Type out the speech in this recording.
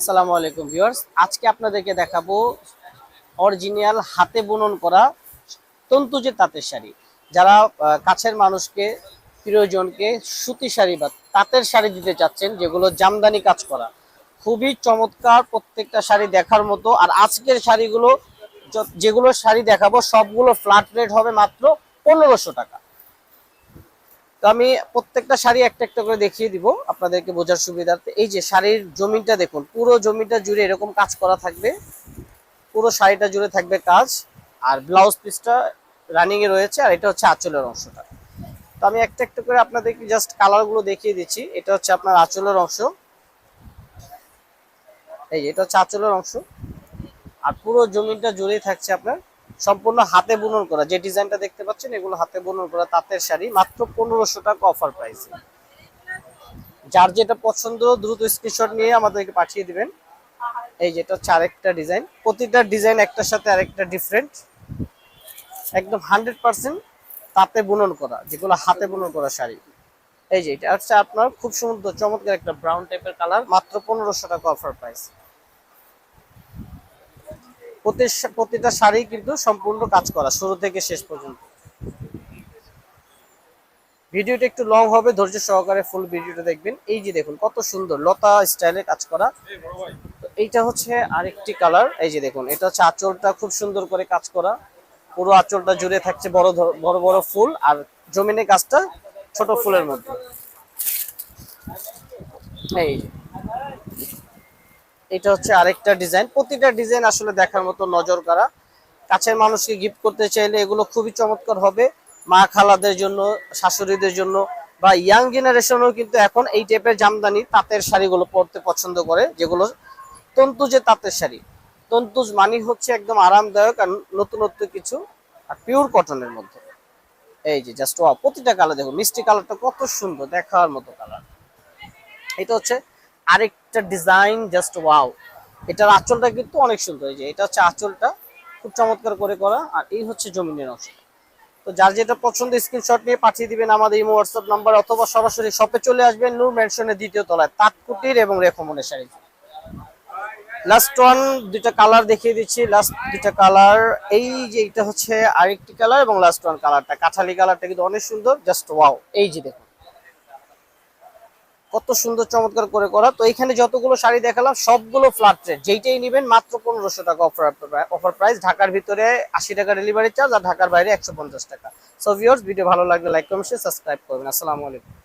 আসসালামু আলাইকুম ভিউয়ার্স। আজকে আপনাদেরকে দেখাবো অরিজিনাল হাতে বুনন করা তন্তুজের তাঁতের শাড়ি। যারা কাছের মানুষকে, প্রিয়জনকে সুতি শাড়ি বা তাঁতের শাড়ি দিতে চাচ্ছেন, যেগুলো জামদানি কাজ করা, খুবই চমৎকার প্রত্যেকটা শাড়ি দেখার মতো। আর আজকের শাড়িগুলো যেগুলো শাড়ি দেখাবো, সবগুলো ফ্ল্যাট রেট হবে মাত্র পনেরোশো টাকা। আমি প্রত্যেকটা শাড়ি একটা একটা করে দেখিয়ে দিব, আপনাদেরকে বোঝার সুবিধার্থে। এই যে শাড়ির জমিনটা দেখুন, পুরো জমিটা জুড়ে এরকম কাজ করা থাকবে। পুরো শাড়িটা জুড়ে থাকবে কাজ, আর ব্লাউজ পিসটা রানিং এ রয়েছে, আর এটা হচ্ছে আঁচলের অংশটা। তো আমি একটা একটা করে আপনাদেরকে জাস্ট কালারগুলো দেখিয়ে দিচ্ছি। এটা হচ্ছে আপনার আঁচলের অংশ। এই এটা হচ্ছে আঁচলের অংশ। আর পুরো জমিটা জুড়েই থাকছে আপনার সম্পূর্ণ হাতে বুনন করা। যে ডিজাইনটা দেখতে পাচ্ছেন, এগুলো হাতে বুনন করা তাঁতের শাড়ি, মাত্র পনেরোশো টাকা অফার প্রাইসে। যার যেটা পছন্দ, দ্রুত স্ক্রিনশট নিয়ে আমাদেরকে পাঠিয়ে দিবেন। এই যেটা হচ্ছে আরেকটা ডিজাইন। প্রতিটা ডিজাইন একটার সাথে আরেকটা ডিফারেন্ট একদম হান্ড্রেড পার্সেন্ট তাঁতে বুনন করা, যেগুলো হাতে বুনন করা শাড়ি। এই যে এটা হচ্ছে আপনার খুব সুন্দর, চমৎকার একটা ব্রাউন টাইপের কালার মাত্র পনেরোশো টাকা অফার প্রাইস। প্রতিটা শাড়ি কিন্তু সম্পূর্ণ কাজ করা, শুরু থেকে শেষ পর্যন্ত। ভিডিওটা একটু লং হবে, ধৈর্য সহকারে ফুল ভিডিওটা দেখবেন। এই যে দেখুন, কত সুন্দর লতা স্টাইলে কাজ করা। এইটা হচ্ছে আরেকটি কালার এই যে দেখুন, এটা হচ্ছে আঁচলটা খুব সুন্দর করে কাজ করা। পুরো আঁচলটা জুড়ে থাকছে বড় বড় বড় ফুল, আর জমিনে কাজটা ছোট ফুলের মধ্যে। এই। এটা হচ্ছে আরেকটা ডিজাইন। প্রতিটা ডিজাইন আসলে দেখার মতো নজর করা। কাছের মানুষকে গিফট করতে চাইলে এগুলো খুবই চমৎকার হবে। মা খালাদের জন্য, শাশুড়িদের জন্য বা ইয়াং জেনারেশনও কিন্তু এখন এই টাইপের জামদানি তাঁতের শাড়িগুলো পরতে পছন্দ করে, যেগুলো তন্তুজে তাঁতের শাড়ি। তন্তুজ মানি হচ্ছে একদম আরামদায়ক আর নতুনত্ব কিছু আর পিওর কটনের মধ্যে। এই যে জাস্ট ওয়াও প্রতিটা কালার দেখো মিষ্টি কালারটা কত সুন্দর, দেখার মতো কালার এটা হচ্ছে আরেকটা ডিজাইন জাস্ট ওয়াও এটার আঁচলটা কিন্তু অনেক সুন্দর এই যে, এটা হচ্ছে আঁচলটা, খুব চমৎকার করে করা, আর এই হচ্ছে জমিনের অংশ। তো যার যেটা পছন্দ স্ক্রিনশট নিয়ে পাঠিয়ে দিবেন আমাদের ইমো হোয়াটসঅ্যাপ নাম্বার অথবা সরাসরি শপে চলে আসবেন নূর মেনশনের দ্বিতীয় তলায়, তাঁতকুটির এবং রেখমনের শাড়ি। লাস্ট ওয়ান দুইটা কালার দেখিয়ে দিচ্ছি। লাস্ট দুইটা কালার এই যে এটা হচ্ছে আরেকটি কালার এবং লাস্ট ওয়ান কালারটা কাঠালি কালারটা কিন্তু অনেক সুন্দর জাস্ট ওয়াও এই যে দেখুন। কত সুন্দর চমৎকার করে করা। তো এখানে যতগুলো শাড়ি দেখালাম, সবগুলো ফ্ল্যাট রেট যেইটাই নেবেন, মাত্র পনেরোশো টাকা অফার অফার প্রাইস ঢাকার ভিতরে আশি টাকা ডেলিভারি চার্জ আর ঢাকার বাইরে একশো পঞ্চাশ টাকা। সো ভিওর্স ভিডিও ভালো লাগলে লাইক কমেন্ট সাবস্ক্রাইব করবেন। আসসালামু আলাইকুম।